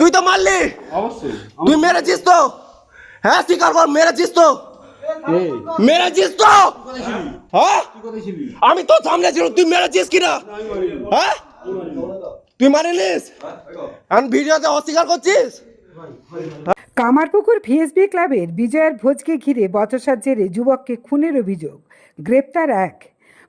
তুই তো মারলি। তুই মেরেছিস তো। হ্যাঁ স্বীকার কর মেরেছিস তো। মেরেছিস তো। হ্যাঁ? আমি তো সামনে ছিল তুই মেরেছিস কিনা? হ্যাঁ? তুই মারিলিস? আমি ভিডিওতে অস্বীকার করছিস? কামারপুকুর ভিএসবি ক্লাবের বিজয়ের ভোজকে ঘিরে বচসার জেরে যুবককে খুনের অভিযোগ গ্রেপ্তার এক।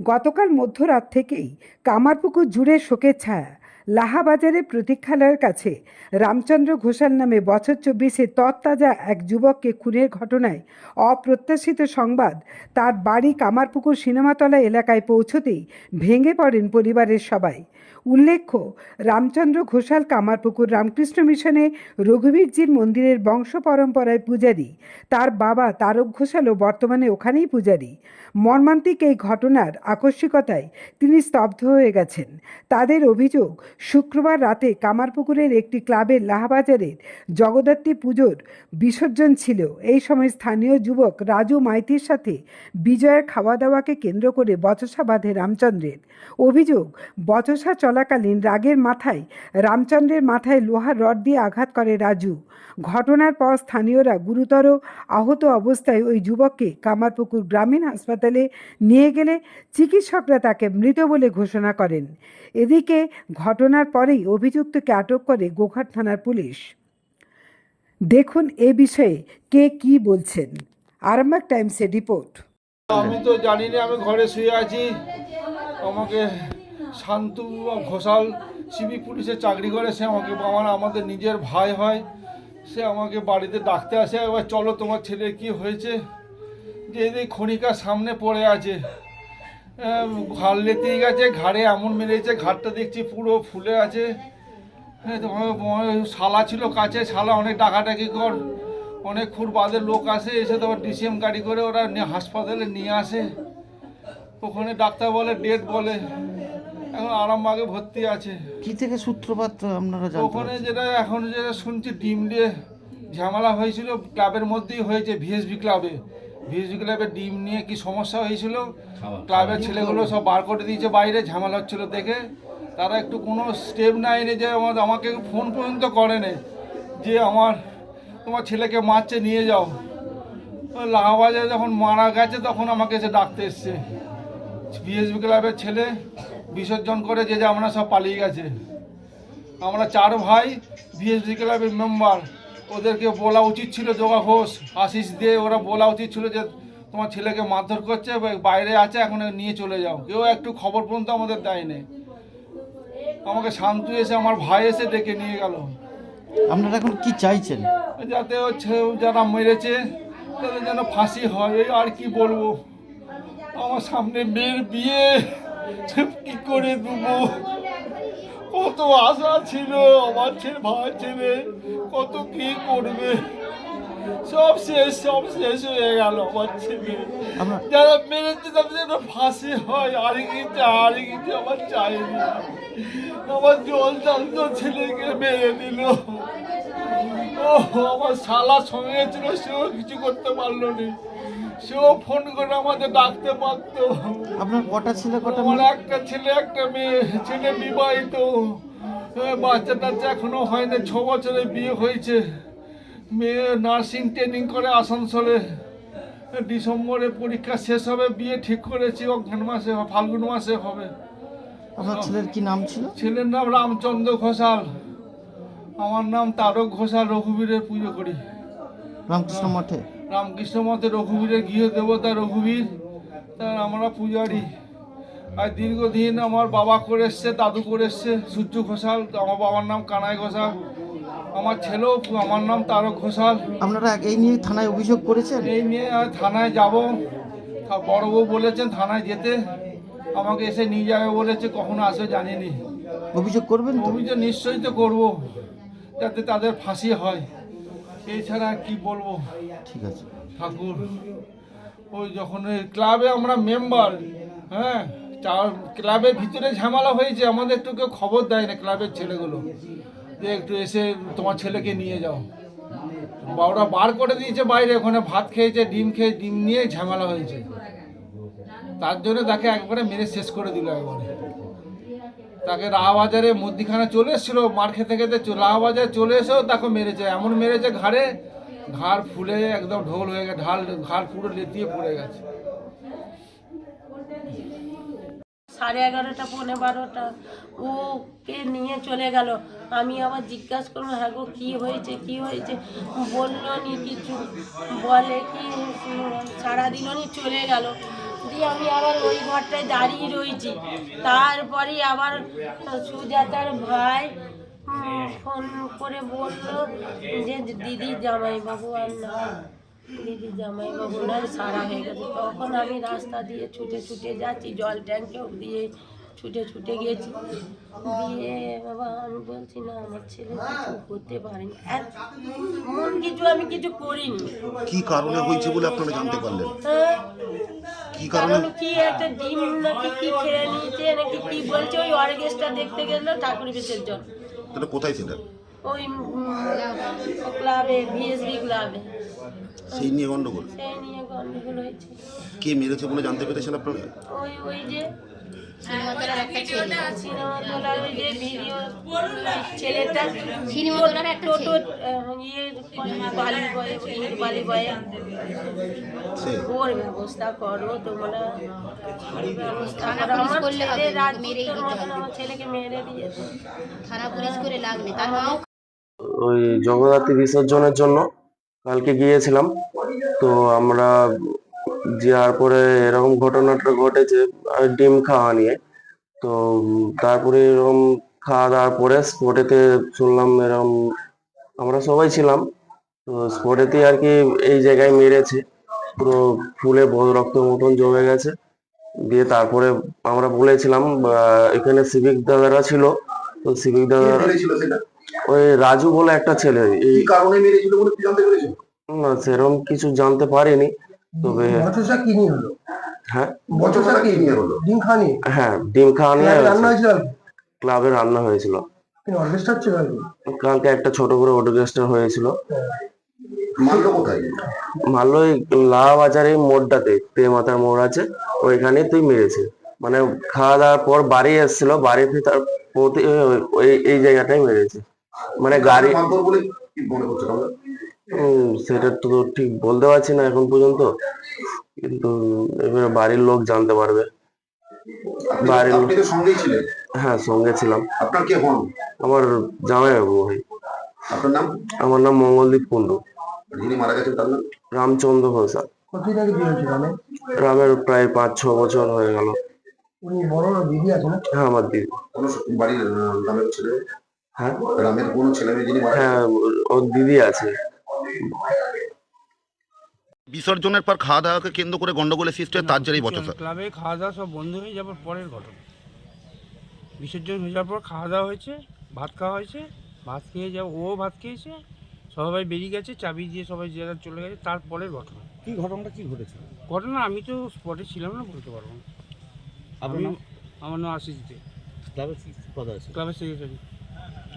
গতকাল মধ্যরাত থেকেই কামারপুকুর জুড়ে শোকের ছায়া। লাহাবাজারের প্রতীক্ষালয়ের কাছে। রামচন্দ্র ঘোষাল নামে বছর চব্বিশে তৎতাজা এক যুবককে খুনের ঘটনায় অপ্রত্যাশিত সংবাদ তার বাড়ি কামারপুকুর সিনেমাতলা এলাকায় পৌঁছতেই ভেঙে পড়েন পরিবারের সবাই। উল্লেখ্য, রামচন্দ্র ঘোষাল কামারপুকুর রামকৃষ্ণ মিশনে রঘুবীরজির মন্দিরের বংশ পরম্পরায় পূজারী। তার বাবা তারক ঘোষালও বর্তমানে ওখানেই পূজারী। মর্মান্তিক এই ঘটনার আকস্মিকতায় তিনি স্তব্ধ হয়ে গেছেন। তাদের অভিযোগ শুক্রবার রাতে কামারপুকুরের একটি ক্লাবের লাহাবাজারের জগদ্ধাত্রী পুজোর বিসর্জন ছিল। এই সময় স্থানীয় যুবক রাজু মাইতির সাথে বিজয়ের খাওয়া দাওয়াকে কেন্দ্র করে বচসা বাঁধে রামচন্দ্রের। অভিযোগ, বচসা চলাকালীন রাগের মাথায়, রামচন্দ্রের মাথায় লোহার রড দিয়ে আঘাত করে রাজু। ঘটনার পর স্থানীয়রা গুরুতর আহত অবস্থায় ওই যুবককে কামারপুকুর গ্রামীণ হাসপাতালে নিয়ে গেলে চিকিৎসকরা তাকে মৃত বলে ঘোষণা করেন। এদিকে ঘটনার পরেই অভিযুক্তকে আটক করে গোঘাট থানার পুলিশ। দেখুন এ বিষয়ে কে কি বলছেন। আরামবাগ টাইমসের রিপোর্ট। আমি তো জানি না আমি ঘরে শুয়ে আছি। আমাকে শান্তু ঘোষাল সিবি পুলিশে চাকরি করে, সে আমাকে আমার, আমাদের নিজের ভাই হয়। সে আমাকে বাড়িতে ডাকতে আসে, এবার চলো তোমার ছেলে কি হয়েছে? যে খনিকার সামনে পড়ে আছে। ঘাড় লেতেই গেছে ঘাড়ে এমন মেরেছে ঘাটটা দেখছি পুরো ফুলে আছে। হ্যাঁ, শালা ছিল কাছে শালা অনেক ডাকাডাকি কর অনেক খুর বাদের লোক আসে এসে তো ডিসিএম গাড়ি করে ওরা হাসপাতালে নিয়ে আসে। ওখানে ডাক্তার বলে ডেট বলে এখন আরামবাগে ভর্তি আছে। কি থেকে সূত্রপাত আপনারা ওখানে যেটা এখন যেটা শুনছি ডিম দিয়ে ঝামেলা হয়েছিল ক্লাবের মধ্যেই হয়েছে ভিএসবি ক্লাবে। ভিএসবি ক্লাবে ডিম নিয়ে কি সমস্যা হয়েছিল? ক্লাবের ছেলেগুলো সব বার করে দিয়েছে বাইরে ঝামেলা হচ্ছিল দেখে। তারা একটু কোনো স্টেপ নেয়নি যে আমার আমাকে ফোন পর্যন্ত করেনি যে আমার তোমার ছেলেকে মারছে নিয়ে যাও। লাহাবাজে যখন মারা গেছে তখন আমাকে এসে ডাকতে এসছে। বিএসবি ক্লাবের ছেলে বিসর্জন করে যে যে আমরা সব পালিয়ে গেছে। আমরা চার ভাই বিএসবি ক্লাবের মেম্বার ওদেরকে বলা উচিত ছিল যোগা ঘোষ আশিস দিয়ে ওরা বলা উচিত ছিল যে তোমার ছেলেকে মারধর করছে বাইরে আছে এখন নিয়ে চলে যাও। কেউ একটু খবর পর্যন্ত আমাদের দেয়নি। আমাকে শান্তু এসে আমার ভাই এসে ডেকে নিয়ে গেল। আপনারা এখন কি চাইছেন? যাতে হচ্ছে যারা মেরেছে তাদের যেন ফাঁসি হয় এই আর কি বলব? আমার সামনে মেয়ের বিয়ে কি করে দেবো? কত আশা ছিল আমার ছেলে ভাই ছেলে। কত কি করবে? সব শেষ সব শেষ হয়ে গেল আমার ছেলে যারা মেরেছে তাদের যেন ফাঁসি হয় আর কি চাই আর কিছু আমার চাইনি। আমার জল চান্ত ছেলেকে মেরে দিল। ও আমার শালা সঙ্গে ছিল সেও কিছু করতে পারল না। সেও ফোন করে আমাদের ডাকতে পারতো। আপনার কটা ছেলে কটা আমার একটা ছেলে একটা মেয়ে ছেলে বিবাহিত। বাচ্চা টাচ্চা এখনও হয়নি ছ বছরে বিয়ে হয়েছে। মেয়ে নার্সিং ট্রেনিং করে আসানসোলে। ডিসেম্বরে পরীক্ষা শেষ হবে বিয়ে ঠিক করেছি অঘ্রান মাসে ফাল্গুন মাসে হবে। আপনার ছেলের কি নাম ছিল? ছেলের নাম রামচন্দ্র ঘোষাল। আমার নাম তারক ঘোষাল রঘুবীরের পুজো করি। রামকৃষ্ণ মঠে? রামকৃষ্ণ মতে রঘুবীরের গৃহ দেবতা রঘুবীর তার আমরা পূজারি। আর দীর্ঘদিন আমার বাবা করে এসছে দাদু করে এসছে সূর্য ঘোষাল আমার বাবার নাম কানাই ঘোষাল। আমার ছেলেও আমার নাম তারক ঘোষাল। আপনারা এই নিয়ে থানায় অভিযোগ করেছেন? এই নিয়ে আমি থানায় যাব। বড় বউ বলেছেন থানায় যেতে। আমাকে এসে নিয়ে যাবে বলেছে কখনো আসবে জানিনি। অভিযোগ করবেন তো? অভিযোগ নিশ্চয়ই তো করব যাতে তাদের ফাঁসি হয়। এছাড়া আর কি বলব? ঠিক আছে। ঠাকুর ওই যখন ক্লাবে আমরা মেম্বার হ্যাঁ ক্লাবের ভিতরে ঝামেলা হয়েছে আমাদের একটু কেউ খবর দেয় না ক্লাবের ছেলেগুলো। যে একটু এসে তোমার ছেলেকে নিয়ে যাও। বা ওরা বার করে দিয়েছে বাইরে, ওখানে ভাত খেয়েছে, ডিম খেয়ে, ডিম নিয়ে ঝামেলা হয়েছে। তার জন্য তাকে একবারে মেরে শেষ করে দিল একবারে। তাকে রাহাবাজারে মুদিখানা চলে এসেছিল, মার খেতে খেতে রাহাবাজারে চলে এসেও তাকে মেরেছে। এমন মেরেছে ঘাড়ে, ঘাড় ফুলে একদম ঢোল হয়ে গেছে, ঢাল, ঘাড় পুরো লেতিয়ে পড়ে গেছে। সাড়ে এগারোটা, পৌনে বারোটা ওকে নিয়ে চলে গেল। আমি আবার জিজ্ঞাসা করলাম হ্যাঁ গো, কী হয়েছে কী হয়েছে? বলল, নি কিছু। বলে কি সারা দিল নি চলে গেল। দিয়ে আমি আবার ওই ঘরটায় দাঁড়িয়ে রয়েছি। তারপরে আবার সুজাতার ভাই ফোন করে বলল যে, দিদি জামাইবাবু আর না। দিদি জামাইবাবু নয় সারা হয়ে গেছে। তখন আমি রাস্তা দিয়ে ছুটে ছুটে যাচ্ছি জল ট্যাঙ্কেও দিয়ে ছুটে ছুটে গেছি। দিয়ে বাবা আমি বলছি না আমার ছেলে কিছু করতে পারেনি। এমন কিছু আমি কিছু করিনি। কি কারণে হয়েছে বলে আপনারা জানতে পারলেন? হ্যাঁ? কি কারণে? কি একটা ডিম নাকি কি খেয়ে নিয়েছে নাকি কি বলছে ওই অর্গেস্টটা দেখতে গেল ঠাকুর বিসর্জন তাহলে কোথায় সেটা ওই ক্লাবে বিএসবি ক্লাবে। সেই নিয়ে গন্ডগোল? সেই নিয়ে গন্ডগোল হয়েছে। কে মেরেছে বলে জানতে পেরেছেন আপনারা? ওই ওই যে ওই ইয়ে ওর ব্যবস্থা করো তোমরা। জগদ্ধাত্রী বিসর্জনের জন্য কালকে গিয়েছিলাম। তো আমরা যাওয়ার পরে এরকম ঘটনাটা ঘটেছে ডিম খাওয়া নিয়ে। তো তারপরে এরকম খাওয়া দাওয়ার পরে স্পটেতে শুনলাম এরকম আমরা সবাই ছিলাম। তো স্পটেতে আর কি এই জায়গায় মেরেছে। পুরো ফুলে রক্ত মতন জমে গেছে। দিয়ে তারপরে আমরা বলেছিলাম এখানে সিভিক দাদারা ছিল। তো সিভিক দাদারা ওই রাজু বলে একটা ছেলে এই কি কারণে মেরেছিল বলে কি জানতে না সেরকম কিছু জানতে পারিনি তবে বচসা কি নিয়ে হলো? হ্যাঁ? বচসা কি নিয়ে হলো? ডিম খানি হ্যাঁ ডিম খাওয়া রান্না হয়েছিল ক্লাবে রান্না হয়েছিল। অর্কেস্ট্রা কালকে? একটা ছোট করে অটোগ্রেস্টার হয়েছিল। মারলো কোথায়? মারলো ওই লাহা বাজারে মোড়টাতে তে মাথার মোড় আছে ওইখানে তুই মেরেছে। মানে খাওয়া দাওয়ার পর বাড়ি এসেছিল বাড়ি ফিরে তার প্রতি ওই এই জায়গাটাই মেরেছে। মানে গাড়ি সেটা তো ঠিক বলতে পারছি না এখন পর্যন্ত। কিন্তু এবারে বাড়ির লোক জানতে পারবে। বাড়ির লোক হ্যাঁ সঙ্গে ছিলাম। আপনার কে হন? আমার জামাইবাবু ভাই। আপনার নাম? আমার নাম মঙ্গলদীপ কুণ্ডু। যিনি মারা গেছেন তার নাম? রামচন্দ্র ঘোষা কতদিন আগে বিয়ে হয়েছিল মানে রামের প্রায় পাঁচ ছ বছর হয়ে গেল। উনি বড় দিদি আছে না? হ্যাঁ আমার দিদি। কোন বাড়ির ছেলে? হ্যাঁ রামের কোন ছেলে মেয়ে যিনি মারা হ্যাঁ ওর- দিদি আছে। বিসর্জনের পর খাওয়া দাওয়াকে কেন্দ্র করে গন্ডগোলের সৃষ্টি হয় তার জেরেই বচসা। ক্লাবে খাওয়া দাওয়া সব বন্ধ হয়ে যাওয়ার পরের ঘটনা। বিসর্জন হয়ে যাওয়ার পর খাওয়া দাওয়া হয়েছে ভাত খাওয়া হয়েছে ভাত খেয়ে যাও ও ভাত খেয়েছে সবাই বেরিয়ে গেছে চাবি দিয়ে সবাই যে যার চলে গেছে তারপরের ঘটনা। কি ঘটনাটা কি ঘটেছে? ঘটনা আমি তো স্পটে ছিলাম না বলতে পারব না। আমি আমার নাম আশিস দে ক্লাবের পদ আছে? ক্লাবের সেক্রেটারি।